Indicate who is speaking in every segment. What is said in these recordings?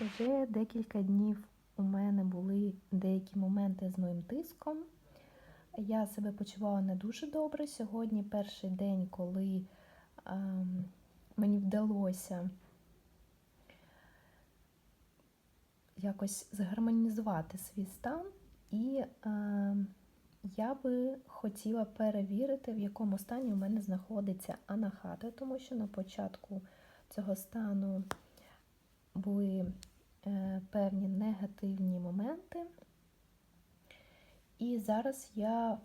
Speaker 1: Вже декілька днів у мене були деякі моменти з моїм тиском. Я себе почувала не дуже добре. Сьогодні перший день, коли ем, мені вдалося якось згармонізувати свій стан, і ем, я би хотіла перевірити, в якому стані у мене знаходиться анахата, тому що на початку цього стану були е, певні негативні моменти. І зараз я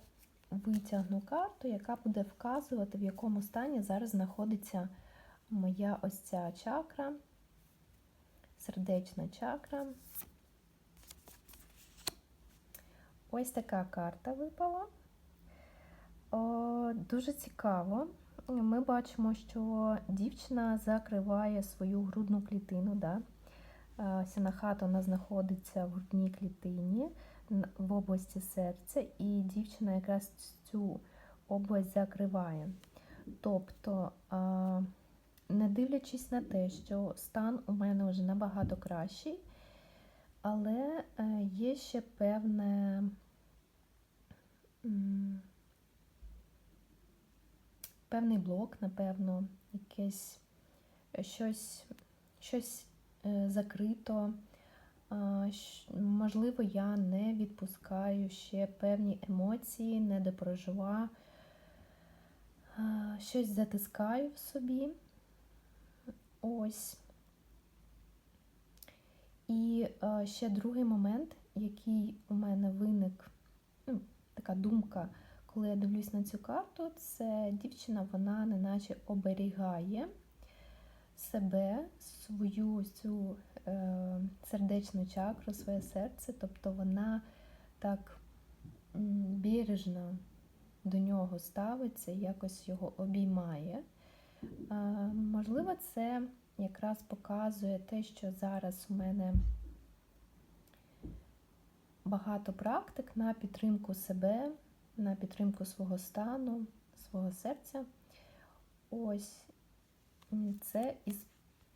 Speaker 1: витягну карту, яка буде вказувати, в якому стані зараз знаходиться моя ось ця чакра, сердечна чакра. Ось така карта випала. О, дуже цікаво. Ми бачимо, що дівчина закриває свою грудну клітину. Да? Сінахата вона знаходиться в грудній клітині в області серця, і дівчина якраз цю область закриває. Тобто, не дивлячись на те, що стан у мене вже набагато кращий, але е, є ще певне певний блок, напевно, якесь щось, щось е, закрито. Можливо, я не відпускаю ще певні емоції, не допрожива, щось затискаю в собі. Ось. І ще другий момент, який у мене виник, ну, така думка, коли я дивлюсь на цю карту, це дівчина, вона неначе оберігає себе, свою цю е, сердечну чакру, своє серце, тобто вона так бережно до нього ставиться, якось його обіймає. Е, можливо, це якраз показує те, що зараз у мене багато практик на підтримку себе, на підтримку свого стану, свого серця. Ось це із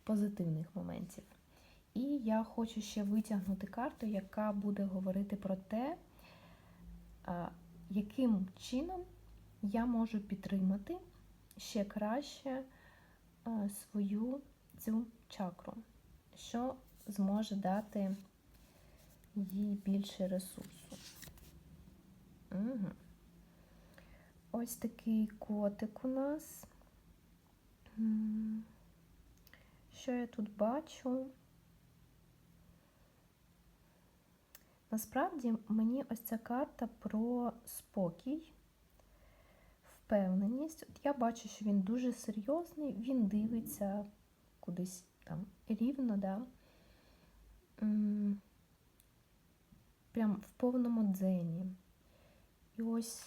Speaker 1: позитивних моментів. І я хочу ще витягнути карту, яка буде говорити про те, яким чином я можу підтримати ще краще свою цю чакру, що зможе дати їй більше ресурсу. Угу. Ось такий котик у нас. Що я тут бачу? Насправді мені ось ця карта про спокій, впевненість. От я бачу, що він дуже серйозний, він дивиться кудись там рівно, да? прям в повному дзені. І ось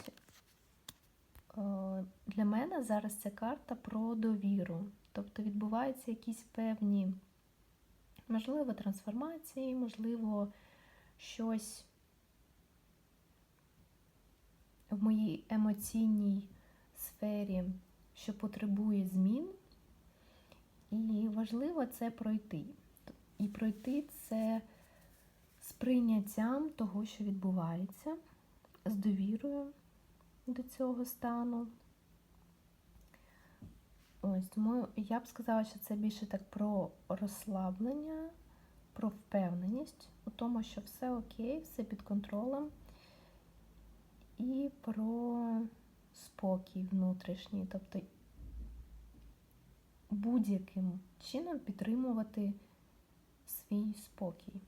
Speaker 1: для мене зараз ця карта про довіру. Тобто відбуваються якісь певні, можливо, трансформації, можливо, щось в моїй емоційній сфері, що потребує змін. І важливо це пройти. І пройти це з прийняттям того, що відбувається, з довірою до цього стану. Ось, тому я б сказала, що це більше так про розслаблення, про впевненість у тому, що все окей, все під контролем, і про спокій внутрішній, тобто будь-яким чином підтримувати свій спокій.